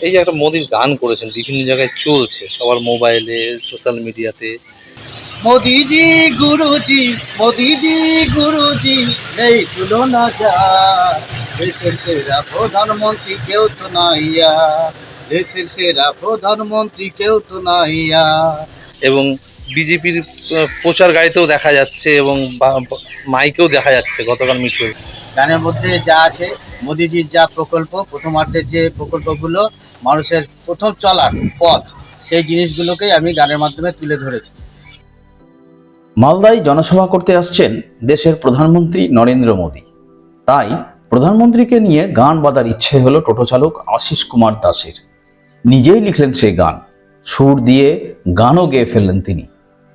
এই যে একটা মোদির গান করেছেন বিভিন্ন জায়গায় চলছে সবার মোবাইলে সোশ্যাল মিডিয়াতে। মোদি জি গুরুজি মোদি জি গুরুজি নেই তুলনা যা দেশের সেরা প্রধানমন্ত্রী কেউ তো নাইয়া দেশের সেরা প্রধানমন্ত্রী কেউ তো নাইয়া এবং বিজেপির প্রচার গাড়িতেও দেখা যাচ্ছে এবং মাইকেও দেখা যাচ্ছে গতকাল মিঠু গানের মধ্যে যা আছে মোদিজির যা প্রকল্প প্রথমার্ধের যে প্রকল্পগুলো মানুষের প্রথম চলার পথ, সেই জিনিসগুলোকেই আমি গানের মাধ্যমে তুলে ধরেছি। মালদায় জনসভা করতে আসছেন দেশের প্রধানমন্ত্রী নরেন্দ্র মোদী। তাই প্রধানমন্ত্রীকে নিয়ে গান বাঁধার ইচ্ছে হলো টোটো চালক আশিস কুমার দাসের। নিজেই লিখলেন সেই গান। সুর দিয়ে গানও গেয়ে ফেললেন তিনি।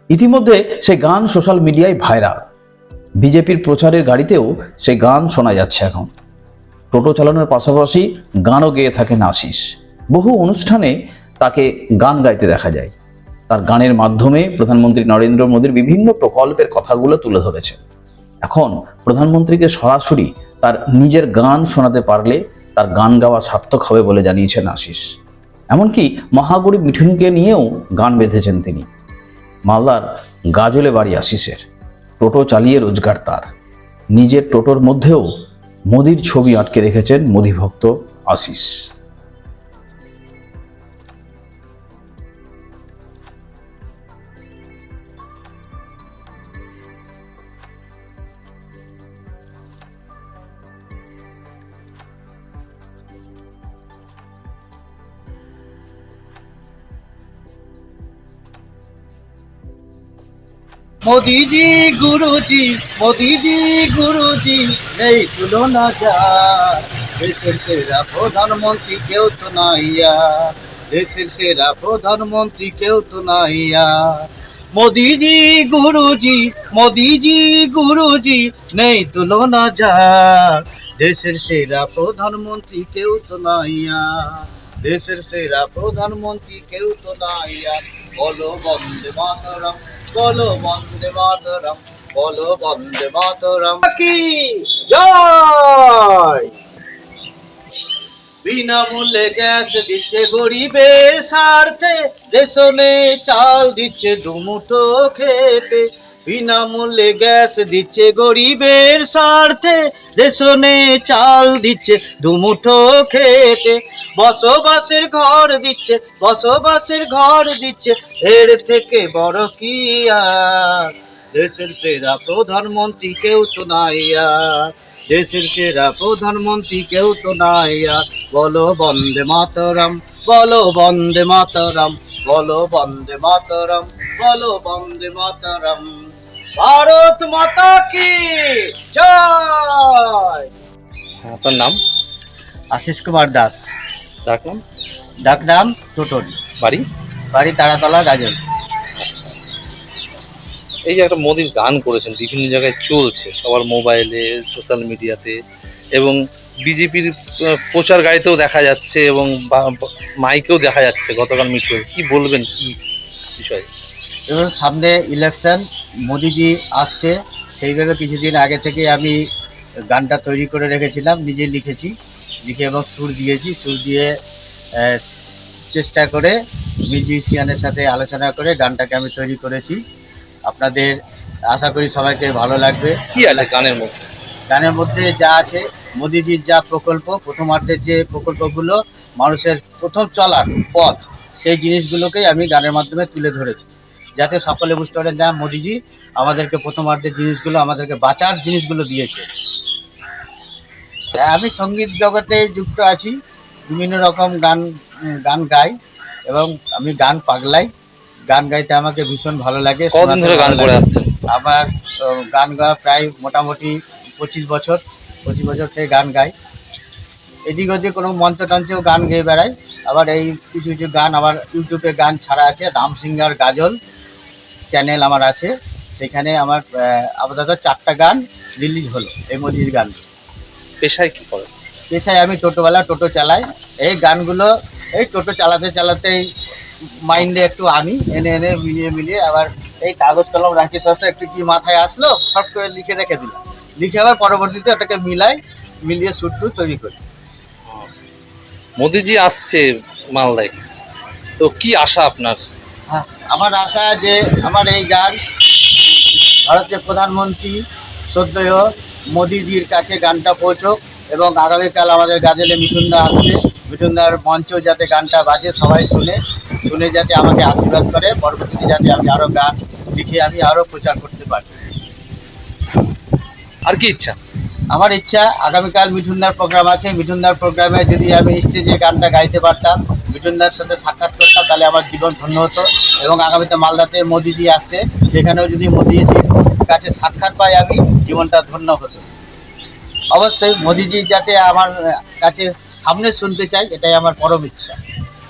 ইতিমধ্যে সেই গান সোশ্যাল মিডিয়ায় ভাইরাল। বিজেপির প্রচারের গাড়িতেও সেই গান শোনা যাচ্ছে এখন। টোটো চালানোর পাশাপাশি গানও গেয়ে থাকেন আশিস। বহু অনুষ্ঠানে তাকে গান গাইতে দেখা যায়। তার গানের মাধ্যমে প্রধানমন্ত্রী নরেন্দ্র মোদীর বিভিন্ন প্রকল্পের কথাগুলো তুলে ধরেছে এখন প্রধানমন্ত্রীকে সরাসরি তার নিজের গান শোনাতে পারলে তার গান গাওয়া সার্থক হবে বলে জানিয়েছেন আশিস। এমনকি মহাগরিব মিঠুনকে নিয়েও গান বেঁধেছেন তিনি। মালদার গাজলে বাড়ি আশিসের। টোটো চালিয়ে রোজগার তার। নিজের টোটোর মধ্যেও মোদির ছবি আটকে রেখেছেন মোদি ভক্ত আশিস। মোদি জি গুরুজি মোদি জি গুরুজি নেই তুলনা যা। দেশের সেরা প্রধানমন্ত্রী কেউ তো নাইয়া দেশের সেরা প্রধানমন্ত্রী কেউ তো নাইয়া মোদি জি গুরুজি মোদি জি গুরুজি, নেই তুলনা যা। দেশের সেরা প্রধানমন্ত্রী কেউ তো নাইয়া দেশের সেরা প্রধানমন্ত্রী কেউ তো নাইয়া বলো বন্দে মাতরম। বলো বন্দে মাতরম বলো বন্দে মাতরম। কি? জয়! বিনামূল্যে গ্যাস দিচ্ছে গরিবের স্বার্থে রেশনে চাল দিচ্ছে দুমুঠো খেতে। বিনামূল্যে গ্যাস দিচ্ছে গরিবের স্বার্থে, রেশনে চাল দিচ্ছে দুমুঠো খেতে। বসবাসের ঘর দিচ্ছে, বসবাসের ঘর দিচ্ছে, এর থেকে বড় কি আর? দেশের সেরা প্রধানমন্ত্রী কেউ তো নাই আর। দেশের সেরা প্রধানমন্ত্রী কেউ তো নাই আর। বলো বন্দে মাতরম, বলো বন্দে মাতরম, বলো বন্দে মাতরম। বলো বন্দে মাতরম। ভারত মাতা কি? জয়! আপনার নাম? আশিস কুমার দাস। ডাকলাম ডাক নাম টোটন। বাড়ি? বাড়ি তারাতলা গাজল। এই যে একটা মোদির গান করেছেন বিভিন্ন জায়গায় চলছে সবার মোবাইলে সোশ্যাল মিডিয়াতে এবং বিজেপির প্রচার গাড়িতেও দেখা যাচ্ছে এবং মাইকেও দেখা যাচ্ছে গতকাল মিঠু কি বলবেন কি বিষয়ে? এবং সামনে ইলেকশন মোদিজি আসছে। সেইভাবে কিছুদিন আগে থেকে আমি গানটা তৈরি করে রেখেছিলাম নিজে লিখেছি। লিখে এবং সুর দিয়েছি। সুর দিয়ে চেষ্টা করে মিউজিশিয়ানের সাথে আলোচনা করে গানটাকে আমি তৈরি করেছি। আপনাদের আশা করি সবাইকে ভালো লাগবে। কি আছে গানের মধ্যে? গানের মধ্যে যা আছে মোদিজির যা প্রকল্প প্রথমার্ধের যে প্রকল্পগুলো মানুষের প্রথম চলার পথ সেই জিনিসগুলোকেই আমি গানের মাধ্যমে তুলে ধরেছি। যাতে সকলে বুঝতে পারেন না মোদিজি আমাদেরকে প্রথমার্ধের জিনিসগুলো আমাদেরকে বাঁচার জিনিসগুলো দিয়েছে। আমি সংগীত জগতে যুক্ত আছি বিভিন্ন রকম গান গান গাই এবং আমি গান পাগলাই। গান গাইতে আমাকে ভীষণ ভালো লাগে আমার গান গাওয়া প্রায় মোটামুটি পঁচিশ বছর পঁচিশ বছর থেকে গান গাই। এদিক ওদিক কোনো মঞ্চ টঞ্চেও গান গেয়ে বেড়াই। আবার এই কিছু কিছু গান আমার ইউটিউবে গান ছাড়া আছে রাম সিঙ্গার গাজল। চ্যানেল আমার আছে সেখানে আমার আপাতত চারটা গান রিলিজ হলো এই মোদির গান। পেশায় কি করেন পেশায় আমি টোটোওয়ালা টোটো চালাই। এই গানগুলো এই টোটো চালাতে চালাতেই মাইন্ডে একটু আনি এনে এনে মিলিয়ে মিলিয়ে আবার এই কাগজ কলম রাখি সবসময় একটু কি মাথায় আসলো ফট করে লিখে রেখে দিলাম। লিখে আবার পরবর্তীতে ওটাকে মিলাই মিলিয়ে সুট টুট তৈরি করি। মোদিজি আসছে মালদায়। তো কি আশা আপনার? হ্যাঁ, আমার আশা যে আমার এই গান ভারতের প্রধানমন্ত্রী শ্রদ্ধেয় মোদিজির কাছে গানটা পৌঁছক এবং আগামীকাল আমাদের গাজলে মিঠুনদা আসছে। মিঠুনদার মঞ্চেও যাতে গানটা বাজে, সবাই শুনে শুনে যাতে আমাকে আশীর্বাদ করে, পরবর্তীতে যাতে আমি আরও গান লিখে আমি আরও প্রচার করতে পারি। আর কি ইচ্ছা? আমার ইচ্ছা আগামীকাল মিঠুনদার প্রোগ্রাম আছে। মিঠুনদার প্রোগ্রামে যদি আমি স্টেজে গানটা গাইতে পারতাম মিঠুনদার সাথে সাক্ষাৎ করতাম তাহলে আমার জীবন ধন্য হতো এবং আগামীতে মালদাতে মোদিজি আসছে। সেখানেও যদি মোদিজির কাছে সাক্ষাৎ পাই আমি জীবনটা ধন্য হতো। অবশ্যই মোদিজি যাতে আমার কাছে সামনে শুনতে চাই এটাই আমার পরম ইচ্ছা।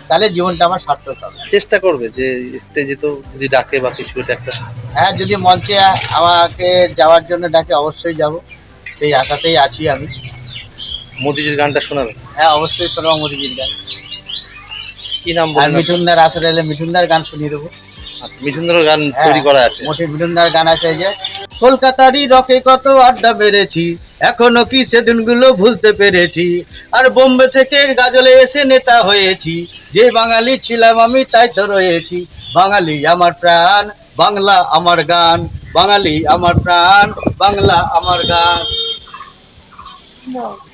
তাহলে জীবনটা আমার সার্থক হবে। চেষ্টা করবে যে স্টেজে তো যদি ডাকে বা কিছু এটা একটা। হ্যাঁ যদি মঞ্চে আমাকে যাওয়ার জন্য ডাকে অবশ্যই যাব। সেই আশাতেই আছি আমি। মোদিজির গানটা শোনাবে হ্যাঁ অবশ্যই শোনাবো মোদিজির গান। কি নাম আর মিঠুনদার আসলে এলে মিঠুনদার গান শুনিয়ে দেবো। আচ্ছা মিঠুনদারও গান হ্যাঁ, তৈরি করা আছে। মোটে মিঠুনদার গান আছে যে কলকাতারই রকে কত আড্ডা মেরেছি এখনও কি সেদিনগুলো ভুলতে পেরেছি। আর বোম্বে থেকে গাজলে এসে নেতা হয়েছি যে বাঙালি ছিলাম আমি তাই তো রয়েছি। বাঙালি আমার প্রাণ বাংলা আমার গান বাঙালি আমার প্রাণ বাংলা আমার গান। No.